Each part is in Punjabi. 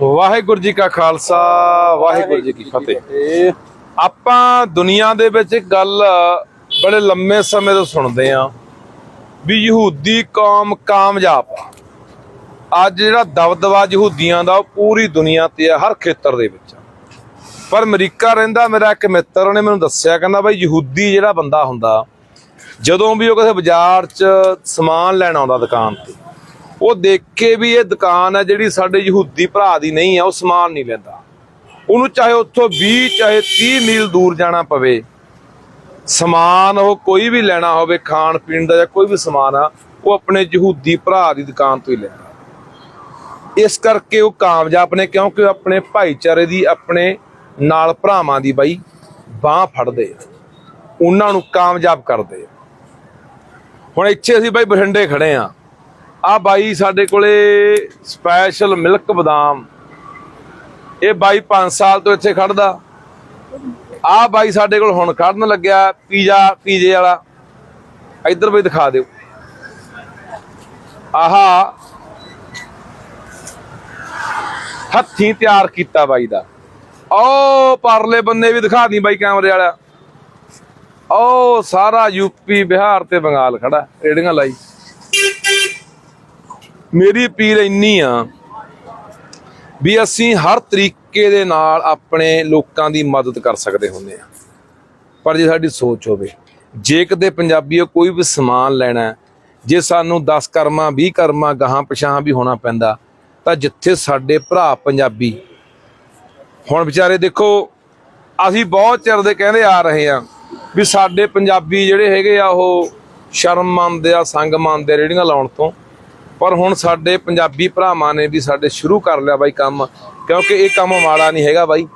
ਵਾਹਿਗੁਰੂ ਜੀ ਕਾ ਖਾਲਸਾ, ਵਾਹਿਗੁਰੂ ਜੀ ਕੀ ਫਤਿਹ। ਆਪਾਂ ਦੁਨੀਆ ਦੇ ਵਿੱਚ ਗੱਲ ਬੜੇ ਲੰਮੇ ਸਮੇਂ ਤੋਂ ਸੁਣਦੇ ਆ ਵੀ ਯਹੂਦੀ ਕੌਮ ਕਾਮਯਾਬ ਅੱਜ ਜਿਹੜਾ ਦਬਦਬਾ ਯਹੂਦੀਆਂ ਦਾ ਉਹ ਪੂਰੀ ਦੁਨੀਆ ਤੇ ਆ, ਹਰ ਖੇਤਰ ਦੇ ਵਿੱਚ ਪਰ ਅਮਰੀਕਾ ਰਹਿੰਦਾ, ਮੇਰਾ ਇੱਕ ਮਿੱਤਰ, ਉਹਨੇ ਮੈਨੂੰ ਦੱਸਿਆ, ਕਹਿੰਦਾ ਬਈ ਯਹੂਦੀ ਜਿਹੜਾ ਬੰਦਾ ਹੁੰਦਾ, ਜਦੋਂ ਵੀ ਉਹ ਕਿਸੇ ਬਾਜ਼ਾਰ 'ਚ ਸਮਾਨ ਲੈਣ ਆਉਂਦਾ ਦੁਕਾਨ ਤੇ ਉਹ ਦੇਖ ਕੇ ਵੀ ਇਹ ਦੁਕਾਨ ਹੈ ਜਿਹੜੀ ਸਾਡੇ ਯਹੂਦੀ ਭਰਾ ਦੀ ਨਹੀਂ ਆ ਉਹ ਸਮਾਨ ਨਹੀਂ ਲੈਂਦਾ। ਉਹਨੂੰ ਚਾਹੇ ਉੱਥੋਂ 20 ਚਾਹੇ 30 ਮੀਲ ਦੂਰ ਜਾਣਾ ਪਵੇ। ਸਮਾਨ ਉਹ ਕੋਈ ਵੀ ਲੈਣਾ ਹੋਵੇ, ਖਾਣ ਪੀਣ ਦਾ ਜਾਂ ਕੋਈ ਵੀ ਸਮਾਨ ਆ, ਉਹ ਆਪਣੇ ਯਹੂਦੀ ਭਰਾ ਦੀ ਦੁਕਾਨ ਤੋਂ ਹੀ ਲੈਂਦਾ। ਇਸ ਕਰਕੇ ਉਹ ਕਾਮਯਾਬ ਨੇ, ਕਿਉਂਕਿ ਉਹ ਆਪਣੇ ਭਾਈਚਾਰੇ ਦੀ, ਆਪਣੇ ਨਾਲ ਭਰਾਵਾਂ ਦੀ ਬਾਈ ਬਾਹ ਫੜਦੇ ਆ। ਉਹਨਾਂ ਨੂੰ ਕਾਮਯਾਬ ਕਰਦੇ ਆ। ਹੁਣ ਇੱਥੇ ਅਸੀਂ ਬਾਈ ਬਠਿੰਡੇ ਖੜੇ ਆ। ਆ ਬਾਈ ਸਾਡੇ ਕੋਲੇ ਸਪੈਸ਼ਲ ਮਿਲਕ ਬਦਾਮ। ਇਹ ਬਾਈ 5 ਸਾਲ ਤੋਂ ਇੱਥੇ ਖੜਦਾ ਆ ਬਾਈ ਸਾਡੇ ਕੋਲ ਹੁਣ ਖੜਨ ਲੱਗਿਆ ਪੀਜ਼ਾ, ਪੀਜ਼ੇ ਵਾਲਾ। ਇੱਧਰ ਵੀ ਦਿਖਾ ਦਿਓ। ਆਹਾ। ਹੱਥੀਂ ਤਿਆਰ ਕੀਤਾ ਬਾਈ ਦਾ। ਓ ਪਰਲੇ ਬੰਨੇ ਵੀ ਦਿਖਾ ਦੀ ਬਾਈ ਕੈਮਰੇ ਵਾਲਾ। ਓ ਸਾਰਾ ਯੂਪੀ ਬਿਹਾਰ ਤੇ ਬੰਗਾਲ ਖੜਾ ਰੇੜੀਆਂ ਲਾਈ। ਮੇਰੀ ਅਪੀਲ ਇੰਨੀ ਆ ਵੀ ਅਸੀਂ ਹਰ ਤਰੀਕੇ ਦੇ ਨਾਲ ਆਪਣੇ ਲੋਕਾਂ ਦੀ ਮਦਦ ਕਰ ਸਕਦੇ ਹੁੰਦੇ ਆ। ਪਰ ਜੇ ਸਾਡੀ ਸੋਚ ਹੋਵੇ, ਜੇ ਕਦੇ ਪੰਜਾਬੀਓ ਕੋਈ ਵੀ ਸਮਾਨ ਲੈਣਾ ਜੇ ਸਾਨੂੰ 10 ਕਰਮਾਂ 20 ਕਰਮਾਂ, ਗਾਹਾਂ, ਪਛਾਹਾਂ ਵੀ ਹੋਣਾ ਪੈਂਦਾ, ਤਾਂ ਜਿੱਥੇ ਸਾਡੇ ਭਰਾ ਪੰਜਾਬੀ, ਹੁਣ ਵਿਚਾਰੇ ਦੇਖੋ, ਅਸੀਂ ਬਹੁਤ ਚਿਰ ਦੇ ਕਹਿੰਦੇ ਆ ਰਹੇ ਆ ਵੀ ਸਾਡੇ ਪੰਜਾਬੀ ਜਿਹੜੇ ਹੈਗੇ ਆ ਉਹ ਸ਼ਰਮ ਮੰਨਦੇ ਆ, ਸੰਗ ਮੰਨਦੇ ਆ ਰੇੜੀਆਂ ਲਾਉਣ ਤੋਂ। ਪਰ ਹੁਣ ਸਾਡੇ ਪੰਜਾਬੀ ਭਰਾਵਾਂ ਨੇ ਵੀ ਸਾਡੇ ਸ਼ੁਰੂ ਕਰ ਲਿਆ ਬਾਈ ਕੰਮ ਕਿਉਂਕਿ ਇਹ ਕੰਮ ਮਾੜਾ ਨਹੀਂ ਹੈਗਾ ਬਾਈ।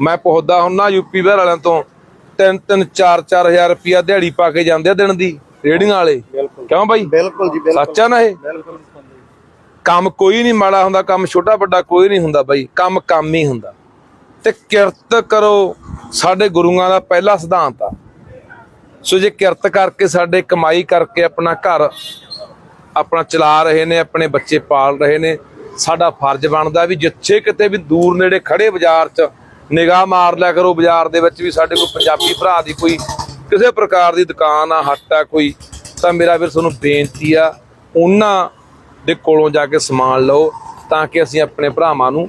ਮੈਂ ਪੁੱਛਦਾ ਹੁੰਨਾ ਯੂਪੀ ਬਿਹਾਰ ਵਾਲਿਆਂ ਤੋਂ 3 3 4 4000 ਰੁਪਿਆ ਦਿਹਾੜੀ ਪਾ ਕੇ ਜਾਂਦੇ ਆ ਦਿਨ ਦੀ ਰੇੜੀਆਂ ਵਾਲੇ। ਕਿਉਂ ਬਾਈ? ਬਿਲਕੁਲ ਜੀ ਬਿਲਕੁਲ। ਸੱਚ ਨਾ ਇਹ? ਕੰਮ ਕੋਈ ਨਹੀਂ ਮਾੜਾ ਹੁੰਦਾ ਕੰਮ ਛੋਟਾ ਵੱਡਾ ਕੋਈ ਨਹੀਂ ਹੁੰਦਾ ਬਾਈ ਕੰਮ ਕੰਮ ਹੀ ਹੁੰਦਾ। ਤੇ ਕਿਰਤ ਕਰੋ ਸਾਡੇ ਗੁਰੂਆਂ ਦਾ ਪਹਿਲਾ ਸਿਧਾਂਤ ਆ। ਸੋ ਜੇ ਕਿਰਤ ਕਰਕੇ ਸਾਡੇ ਕਮਾਈ ਕਰਕੇ ਆਪਣਾ ਘਰ ਆਪਣਾ ਚਲਾ ਰਹੇ ਨੇ, ਆਪਣੇ ਬੱਚੇ ਪਾਲ ਰਹੇ ਨੇ। ਸਾਡਾ ਫਰਜ਼ ਬਣਦਾ ਵੀ ਜਿੱਥੇ ਕਿਤੇ ਵੀ ਦੂਰ ਨੇੜੇ ਖੜੇ ਬਾਜ਼ਾਰ 'ਚ ਨਿਗਾਹ ਮਾਰ ਲਿਆ ਕਰੋ, ਬਾਜ਼ਾਰ ਦੇ ਵਿੱਚ ਵੀ ਸਾਡੇ ਕੋਲ ਪੰਜਾਬੀ ਭਰਾ ਦੀ ਕੋਈ ਕਿਸੇ ਪ੍ਰਕਾਰ ਦੀ ਦੁਕਾਨ ਆ, ਹੱਟ ਆ ਕੋਈ, ਤਾਂ ਮੇਰਾ ਵੀਰ ਤੁਹਾਨੂੰ ਬੇਨਤੀ ਆ, ਉਹਨਾਂ ਦੇ ਕੋਲੋਂ ਜਾ ਕੇ ਸਮਾਨ ਲਓ ਤਾਂ ਕਿ ਅਸੀਂ ਆਪਣੇ ਭਰਾਵਾਂ ਨੂੰ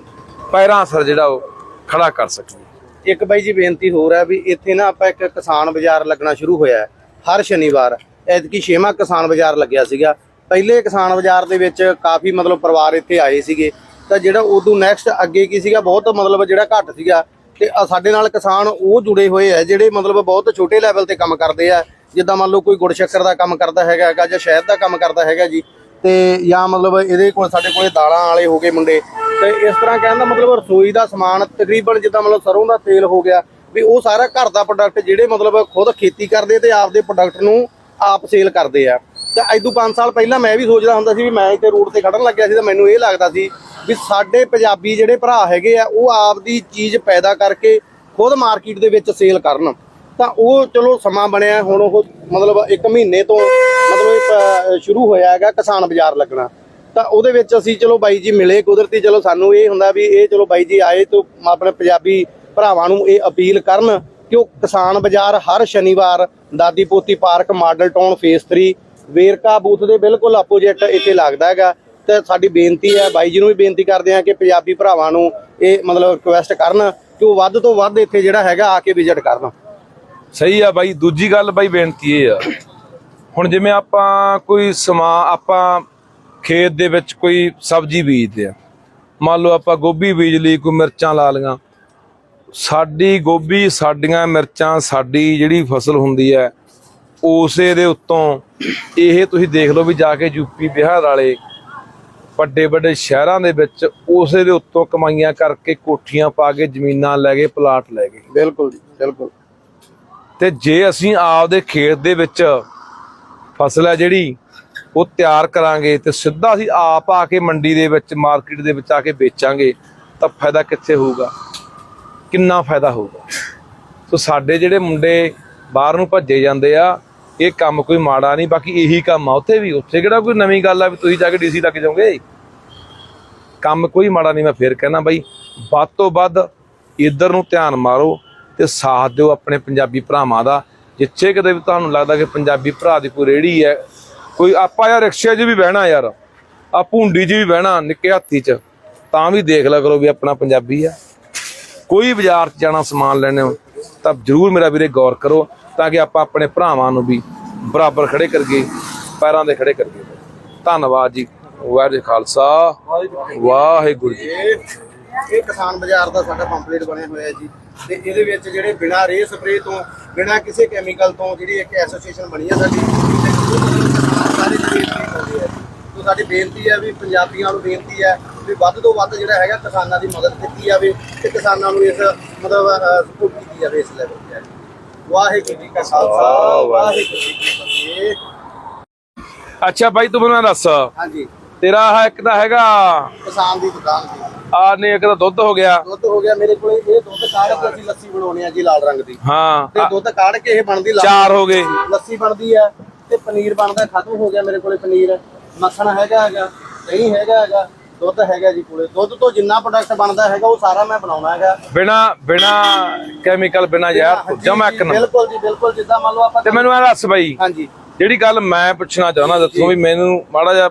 ਪੈਰਾਂ ਅਸਰ ਜਿਹੜਾ ਉਹ ਖੜਾ ਕਰ ਸਕੀਏ। ਇੱਕ ਬਾਈ ਜੀ ਬੇਨਤੀ ਹੋਰ ਹੈ ਵੀ ਇੱਥੇ ਨਾ ਆਪਾਂ ਇੱਕ ਕਿਸਾਨ ਬਾਜ਼ਾਰ ਲੱਗਣਾ ਸ਼ੁਰੂ ਹੋਇਆ ਹਰ ਸ਼ਨੀਵਾਰ ਐਤਕੀ ਛੇਵਾਂ ਕਿਸਾਨ ਬਾਜ਼ਾਰ ਲੱਗਿਆ ਸੀਗਾ। ਪਹਿਲੇ ਕਿਸਾਨ ਬਾਜ਼ਾਰ ਦੇ ਵਿੱਚ ਕਾਫੀ ਮਤਲਬ ਪਰਿਵਾਰ ਇੱਥੇ ਆਏ ਸੀਗੇ। ਤਾਂ ਜਿਹੜਾ ਉਦੋਂ ਨੈਕਸਟ ਅੱਗੇ ਕੀ ਸੀਗਾ, ਬਹੁਤ ਮਤਲਬ ਜਿਹੜਾ ਘੱਟ ਸੀਗਾ। ਤੇ ਸਾਡੇ ਨਾਲ ਕਿਸਾਨ ਉਹ ਜੁੜੇ ਹੋਏ ਆ, ਜਿਹੜੇ ਮਤਲਬ ਬਹੁਤ ਛੋਟੇ ਲੈਵਲ ਤੇ ਕੰਮ ਕਰਦੇ ਆ। ਜਿੱਦਾਂ ਮੰਨ ਲਓ ਕੋਈ ਗੁੜ ਸ਼ੱਕਰ ਦਾ ਕੰਮ ਕਰਦਾ ਹੈਗਾ ਹੈਗਾ ਜਾਂ ਸ਼ਹਿਦ ਦਾ ਕੰਮ ਕਰਦਾ ਹੈਗਾ ਜੀ, ਤੇ ਜਾਂ ਮਤਲਬ ਇਹਦੇ ਕੋਲ ਸਾਡੇ ਕੋਲੇ ਦਾਲਾਂ ਵਾਲੇ ਹੋ ਗਏ ਮੁੰਡੇ। ਤੇ ਇਸ ਤਰ੍ਹਾਂ ਕਹਿੰਦਾ ਮਤਲਬ ਰਸੋਈ ਦਾ ਸਮਾਨ ਤਕਰੀਬਨ ਜਿੱਦਾਂ ਮਤਲਬ ਸਰੋਂ ਦਾ ਤੇਲ ਹੋ ਗਿਆ, ਵੀ ਉਹ ਸਾਰਾ ਘਰ ਦਾ ਪ੍ਰੋਡਕਟ ਜਿਹੜੇ ਮਤਲਬ ਖੁਦ ਖੇਤੀ ਕਰਦੇ ਤੇ ਆਪਦੇ ਪ੍ਰੋਡਕਟ ਨੂੰ ਆਪ ਸੇਲ ਕਰਦੇ ਆ। ਤਾਂ ਅੱਜ ਤੋਂ 5 ਸਾਲ ਪਹਿਲਾਂ ਮੈਂ ਵੀ ਸੋਚਦਾ ਹੁੰਦਾ ਸੀ ਵੀ ਮੈਂ ਇੱਥੇ ਰੋਡ ਤੇ ਖੜਨ ਲੱਗਿਆ ਸੀ ਤਾਂ ਮੈਨੂੰ ਇਹ ਲੱਗਦਾ ਸੀ ਵੀ ਸਾਡੇ ਪੰਜਾਬੀ ਜਿਹੜੇ ਭਰਾ ਹੈਗੇ ਆ, ਉਹ ਆਪਦੀ ਚੀਜ਼ ਪੈਦਾ ਕਰਕੇ ਖੁਦ ਮਾਰਕੀਟ ਦੇ ਵਿੱਚ ਸੇਲ ਕਰਨ। ਤਾਂ ਉਹ ਚਲੋ ਸਮਾਂ ਬਣਿਆ, ਹੁਣ ਉਹ ਮਤਲਬ 1 ਮਹੀਨੇ ਤੋਂ ਮਤਲਬ ਸ਼ੁਰੂ ਹੋਇਆ ਹੈਗਾ ਕਿਸਾਨ ਬਾਜ਼ਾਰ ਲੱਗਣਾ। ਤਾਂ ਉਹਦੇ ਵਿੱਚ ਅਸੀਂ ਚਲੋ ਬਾਈ ਜੀ ਮਿਲੇ ਕੁਦਰਤੀ, ਚਲੋ ਸਾਨੂੰ ਇਹ ਹੁੰਦਾ ਵੀ ਇਹ ਚਲੋ ਬਾਈ ਜੀ ਆਏ ਤੋਂ ਆਪਣੇ ਪੰਜਾਬੀ ਭਰਾਵਾਂ ਨੂੰ ਇਹ ਅਪੀਲ ਕਰਨ ਕਿ ਉਹ ਕਿਸਾਨ ਬਾਜ਼ਾਰ ਹਰ ਸ਼ਨੀਵਾਰ ਦਾਦੀ ਪੋਤੀ park model town phase 3 Verka booth ਦੇ ਬਿਲਕੁਲ ਆਪੋਜਿਟ ਇੱਥੇ ਲੱਗਦਾ ਹੈਗਾ। ਤੇ ਸਾਡੀ ਬੇਨਤੀ ਹੈ, ਬਾਈ ਜੀ ਨੂੰ ਵੀ ਬੇਨਤੀ ਕਰਦੇ ਹਾਂ ਕਿ ਪੰਜਾਬੀ ਭਰਾਵਾਂ ਨੂੰ ਇਹ ਮਤਲਬ ਰਿਕੁਐਸਟ ਕਰਨ ਕਿ ਉਹ ਵੱਧ ਤੋਂ ਵੱਧ ਇੱਥੇ ਜਿਹੜਾ ਹੈਗਾ ਆ ਕੇ ਵਿਜ਼ਿਟ ਕਰਨ। ਸਹੀ ਆ ਬਾਈ, ਦੂਜੀ ਗੱਲ ਬਾਈ ਬੇਨਤੀ ਇਹ ਆ। ਹੁਣ ਜਿਵੇਂ ਆਪਾਂ ਕੋਈ ਸਮਾ, ਆਪਾਂ ਖੇਤ ਦੇ ਵਿੱਚ ਕੋਈ ਸਬਜ਼ੀ ਬੀਜਦੇ ਆ। ਮੰਨ ਲਓ ਆਪਾਂ ਗੋਭੀ ਬੀਜ ਲਈ, ਕੋਈ ਮਿਰਚਾਂ ਲਾ ਲਈਆਂ। ਸਾਡੀ ਗੋਭੀ, ਸਾਡੀਆਂ ਮਿਰਚਾਂ, ਸਾਡੀ ਜਿਹੜੀ ਫਸਲ ਹੁੰਦੀ ਹੈ ਉਸੇ ਦੇ ਉੱਤੋਂ ਇਹ ਤੁਸੀਂ ਦੇਖ ਲਓ ਵੀ ਜਾ ਕੇ ਯੂਪੀ ਬਿਹਾਰ ਵਾਲੇ ਵੱਡੇ ਵੱਡੇ ਸ਼ਹਿਰਾਂ ਦੇ ਵਿੱਚ ਉਸੇ ਦੇ ਉੱਤੋਂ ਕਮਾਈਆਂ ਕਰਕੇ ਕੋਠੀਆਂ ਪਾ ਕੇ ਜ਼ਮੀਨਾਂ ਲੈ ਗਏ ਪਲਾਟ ਲੈ ਗਏ। ਬਿਲਕੁਲ ਜੀ ਬਿਲਕੁਲ। ਤੇ ਜੇ ਅਸੀਂ ਆਪਦੇ ਖੇਤ ਦੇ ਵਿੱਚ ਫਸਲ ਹੈ ਜਿਹੜੀ ਉਹ ਤਿਆਰ ਕਰਾਂਗੇ ਤੇ ਸਿੱਧਾ ਅਸੀਂ ਆਪ ਆ ਕੇ ਮੰਡੀ ਦੇ ਵਿੱਚ ਮਾਰਕੀਟ ਦੇ ਵਿੱਚ ਆ ਕੇ ਵੇਚਾਂਗੇ ਤਾਂ ਫਾਇਦਾ ਕਿੱਥੇ ਹੋਊਗਾ? ਕਿੰਨਾ ਫਾਇਦਾ ਹੋਊਗਾ? ਸੋ ਸਾਡੇ ਜਿਹੜੇ ਮੁੰਡੇ ਬਾਹਰ ਨੂੰ ਭੱਜੇ ਜਾਂਦੇ ਆ ਇਹ ਕੰਮ ਕੋਈ ਮਾੜਾ ਨਹੀਂ, ਬਾਕੀ ਇਹੀ ਕੰਮ ਆ ਉੱਥੇ ਵੀ। ਉੱਥੇ ਕਿਹੜਾ ਕੋਈ ਨਵੀਂ ਗੱਲ ਆ ਵੀ ਤੁਸੀਂ ਜਾ ਕੇ ਡੀਸੀ ਲੱਗ ਜਾਓਗੇ? ਕੰਮ ਕੋਈ ਮਾੜਾ ਨਹੀਂ, ਮੈਂ ਫੇਰ ਕਹਿਣਾ ਬਾਈ, ਵੱਧ ਤੋਂ ਵੱਧ ਇੱਧਰ ਨੂੰ ਧਿਆਨ ਮਾਰੋ ਤੇ ਸਾਥ ਦਿਓ ਆਪਣੇ ਪੰਜਾਬੀ ਭਰਾਵਾਂ ਦਾ। ਜਿੱਥੇ ਕਿਤੇ ਵੀ ਤੁਹਾਨੂੰ ਲੱਗਦਾ ਕਿ ਪੰਜਾਬੀ ਭਰਾ ਦੀ ਕੋਈ ਰੇੜੀ ਹੈ, ਕੋਈ ਆਪਾਂ ਯਾਰ ਰਿਕਸ਼ੇ 'ਚ ਵੀ ਬਹਿਣਾ ਯਾਰ, ਆ ਭੁੰਡੀ 'ਚ ਵੀ ਬਹਿਣਾ ਨਿੱਕੇ ਹਾਥੀ 'ਚ, ਤਾਂ ਵੀ ਦੇਖ ਲਿਆ ਕਰੋ ਵੀ ਆਪਣਾ ਪੰਜਾਬੀ ਆ। ਕੋਈ ਬਾਜ਼ਾਰ 'ਚ ਜਾਣਾ, ਸਮਾਨ ਲੈਣੇ ਹੋ ਤਾਂ ਜਰੂਰ ਮੇਰਾ ਵੀਰੇ ਗੌਰ ਕਰੋ ਤਾਂ ਕਿ ਆਪਾਂ ਆਪਣੇ ਭਰਾਵਾਂ ਨੂੰ ਵੀ ਬਰਾਬਰ ਖੜੇ ਕਰਗੇ ਪੈਰਾਂ ਦੇ ਖੜੇ ਕਰਗੇ ਧੰਨਵਾਦ ਜੀ। ਵਾਹਿਗੁਰੂ ਜੀ ਖਾਲਸਾ। ਵਾਹਿਗੁਰੂ ਜੀ ਇਹ ਕਿਸਾਨ ਬਾਜ਼ਾਰ ਦਾ ਸਾਡਾ ਪੰਪਲੇਟ ਬਣਿਆ ਹੋਇਆ ਜੀ। ਤੇ ਇਹਦੇ ਵਿੱਚ ਜਿਹੜੇ ਬਿਨਾਂ ਰੇ ਸਪਰੇ ਤੋਂ, ਬਿਨਾਂ ਕਿਸੇ ਕੈਮੀਕਲ ਤੋਂ ਜਿਹੜੀ ਇੱਕ ਐਸੋਸੀਏਸ਼ਨ ਬਣੀ ਹੈ ਸਾਡੀ ਸਾਰੇ ਜਿਹੜੇ ਇੱਥੇ ਸਾਡੀ ਬੇਨਤੀ ਹੈ ਵੀ ਪੰਜਾਬੀਆਂ ਨੂੰ ਬੇਨਤੀ ਹੈ ਵੀ ਵੱਧ ਤੋਂ ਵੱਧ ਜਿਹੜਾ ਹੈਗਾ ਕਿਸਾਨਾਂ ਦੀ ਮਦਦ ਕੀਤੀ ਜਾਵੇ ਤੇ ਕਿਸਾਨਾਂ ਨੂੰ ਇਸ ਮਤਲਬ ਸਪੋਰਟ ਕੀਤੀ ਜਾਵੇ ਇਸ ਲੈਵਲ ਤੇ। ਵਾਹਿਗੁਰੂ ਜੀ ਕਾ ਖਾਲਸਾ ਵਾਹਿਗੁਰੂ ਜੀ ਕੀ ਫਤਿਹ। ਅੱਛਾ ਬਾਈ ਤੂੰ ਮੈਨੂੰ ਦੱਸ। ਹਾਂਜੀ। ਤੇਰਾ ਆਹ ਇੱਕ ਤਾਂ ਹੈਗਾ ਕਿਸਾਨ ਦੀ ਦੁਕਾਨ ਦੀ ਆ ਨੇ ਇੱਕ ਤਾਂ ਦੁੱਧ ਹੋ ਗਿਆ। ਦੁੱਧ ਹੋ ਗਿਆ ਮੇਰੇ ਕੋਲੇ ਇਹ ਦੁੱਧ ਕਾੜ ਕੇ ਅਸੀਂ ਲੱਸੀ ਬਣਾਉਣੀ ਆ ਜੀ ਲਾਲ ਰੰਗ ਦੀ। ਹਾਂ ਤੇ ਆ- ਦੁੱਧ ਕਾੜ ਕੇ ਇਹ ਬਣਦੀ ਲਾਲ ਚਾਰ ਹੋ ਗਏ। ਲੱਸੀ ਬਣਦੀ ਆ ਤੇ ਪਨੀਰ ਬਣਦਾ ਖਤਮ ਹੋ ਗਿਆ ਮੇਰੇ ਕੋਲੇ ਪਨੀਰ। ਮੱਖਣ ਹੈਗਾ ਹੈਗਾ ਦਹੀਂ ਹੈਗਾ ਹੈਗਾ। ਦੁੱਧ ਹੈਗਾ ਜੀ ਕੋਲੇ। ਦੁੱਧ ਤੋਂ ਜਿੰਨਾ ਪ੍ਰੋਡਕਟ ਬਣਦਾ ਹੈਗਾ ਉਹ ਸਾਰਾ ਮੈਂ ਬਣਾਉਣਾ ਹੈਗਾ। ਬਿਨਾ ਬਿਨਾ ਕੈਮੀਕਲ ਬਿਨਾ ਜੀ, ਜਮਾ ਇੱਕ ਨੰਬਰ ਬਿਲਕੁਲ ਜੀ ਬਿਲਕੁਲ ਜਿੱਦਾਂ ਮੰਨ ਲਓ ਆਪਾਂ ਤੇ ਮੈਨੂੰ ਇਹ ਦੱਸ ਬਾਈ ਹਾਂਜੀ। ਜਿਹੜੀ ਗੱਲ ਮੈਂ ਪੁੱਛਣਾ ਚਾਹੁੰਦਾ ਦੱਸੋ ਵੀ ਮੈਨੂੰ ਮਾੜਾ ਜਿਹਾ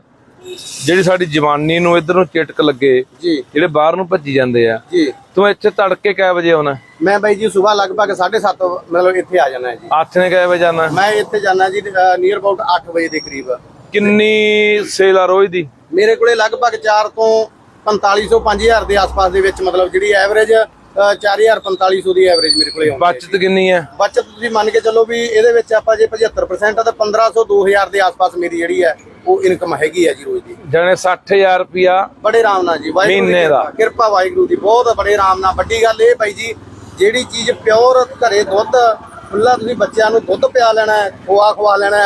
ਜਿਹੜੀ ਸਾਡੀ ਜਵਾਨੀ ਨੂੰ ਇਧਰ ਨੂੰ ਚਿਟਕ ਲੱਗੇ ਜਿਹੜੇ ਬਾਹਰ ਨੂੰ ਭੱਜੀ ਜਾਂਦੇ ਆ ਜੀ। ਤੂੰ ਇੱਥੇ ਤੜਕੇ ਕਿੰਨੇ ਵਜੇ ਆਉਣਾ? ਮੈਂ ਬਾਈ ਜੀ ਸਵੇਰ ਲਗਭਗ 7:30 ਮਤਲਬ ਇੱਥੇ ਆ ਜਾਣਾ ਹੈ ਜੀ। ਹੱਥ ਨੇ ਕਿੰਨੇ ਵਜੇ ਜਾਣਾ? ਮੈਂ ਇੱਥੇ ਜਾਣਾ ਜੀ ਨੀਅਰ ਅਬਾਊਟ 8 ਵਜੇ ਦੇ ਕਰੀਬ। ਕਿੰਨੀ ਸੇਲ ਆ ਰੋਜ਼ ਦੀ? ਮੇਰੇ ਕੋਲੇ ਲਗਭਗ 4 ਤੋਂ 4500 5000 ਦੇ ਆਸ-ਪਾਸ ਦੇ ਵਿੱਚ ਮਤਲਬ ਜਿਹੜੀ ਐਵਰੇਜ 4000 4500 ਦੀ ਐਵਰੇਜ ਮੇਰੇ ਕੋਲੇ ਆਉਂਦੀ ਬਚਤ ਕਿੰਨੀ ਹੈ? ਬਚਤ ਤੁਸੀਂ ਮੰਨ ਕੇ ਚੱਲੋ ਵੀ ਇਹਦੇ ਵਿੱਚ ਆਪਾਂ ਜੇ 75% ਆ ਤਾਂ 1500 2000 ਦੇ ਆਸ-ਪਾਸ ਮੇਰੀ ਜਿਹੜੀ ਹੈ ਉਹ ਇਨਕਮ ਹੈਗੀ ਹੈ ਜੀ ਰੋਜ਼ ਦੀ। ਜਾਣੇ 60000 ਰੁਪਿਆ ਬੜੇ ਆਰਾਮ ਨਾਲ ਜੀ ਮਹੀਨੇ ਦਾ। ਕਿਰਪਾ- ਵਾਹਿਗੁਰੂ ਦੀ ਬਹੁਤ ਬੜੇ ਆਰਾਮ ਨਾਲ। ਵੱਡੀ ਗੱਲ ਇਹ ਭਾਈ ਜੀ ਜਿਹੜੀ ਚੀਜ਼ ਪਿਓਰ ਘਰੇ ਦੁੱਧ ਖੁੱਲਾ ਤੁਸੀਂ ਬੱਚਿਆਂ ਨੂੰ ਦੁੱਧ ਪਿਆ ਲੈਣਾ ਖੋਆ ਖਵਾ ਲੈਣਾ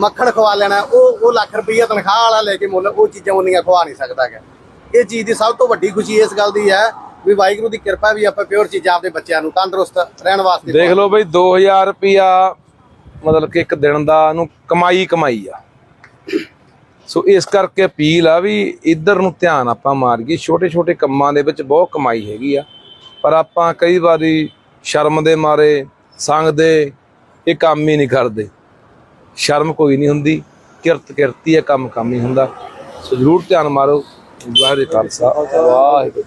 ਮੱਖਣ ਖਵਾ ਲੈਣਾ, ਉਹ ਉਹ ਲੱਖ ਰੁਪਈਆ ਤਨਖਾਹ ਵਾਲਾ ਲੈ ਕੇ ਮੁੱਲ, ਉਹ ਚੀਜ਼ਾਂ ਉਹਨੀਆਂ ਖਵਾ ਨਹੀਂ ਸਕਦਾ ਹੈ ਇਹ ਚੀਜ਼ ਦੀ ਸਭ ਤੋਂ ਵੱਡੀ ਖੁਸ਼ੀ ਇਸ ਗੱਲ ਦੀ ਹੈ ਵੀ ਵਾਹਿਗੁਰੂ ਦੀ ਕਿਰਪਾ ਵੀ ਆਪਾਂ ਪਿਓਰ ਚੀਜ਼ਾਂ ਆਪਣੇ ਬੱਚਿਆਂ ਨੂੰ ਤੰਦਰੁਸਤ ਰਹਿਣ ਵਾਸਤੇ ਦੇਖ ਲਓ ਬਈ 2000 ਰੁਪਿਆ ਮਤਲਬ ਕਿ ਇੱਕ ਦਿਨ ਦਾ ਨੂੰ ਕਮਾਈ ਕਮਾਈ ਆ। ਸੋ ਇਸ ਕਰਕੇ ਅਪੀਲ ਆ ਵੀ ਇੱਧਰ ਨੂੰ ਧਿਆਨ ਆਪਾਂ ਮਾਰੀਏ ਛੋਟੇ ਛੋਟੇ ਕੰਮਾਂ ਦੇ ਵਿੱਚ ਬਹੁਤ ਕਮਾਈ ਹੈਗੀ ਆ। ਪਰ ਆਪਾਂ ਕਈ ਵਾਰੀ ਸ਼ਰਮ ਦੇ ਮਾਰੇ, ਸੰਗ ਦੇ, ਇਹ ਕੰਮ ਹੀ ਨਹੀਂ ਕਰਦੇ। ਸ਼ਰਮ ਕੋਈ ਨਹੀਂ ਹੁੰਦੀ, ਕਿਰਤ ਕਿਰਤੀ ਹੈ, ਕੰਮ ਕੰਮ ਹੀ ਹੁੰਦਾ। ਸੋ ਜ਼ਰੂਰ ਧਿਆਨ ਮਾਰੋ, ਵਾਹਿਗੁਰੂ ਖਾਲਸਾ, ਵਾਹਿਗੁਰੂ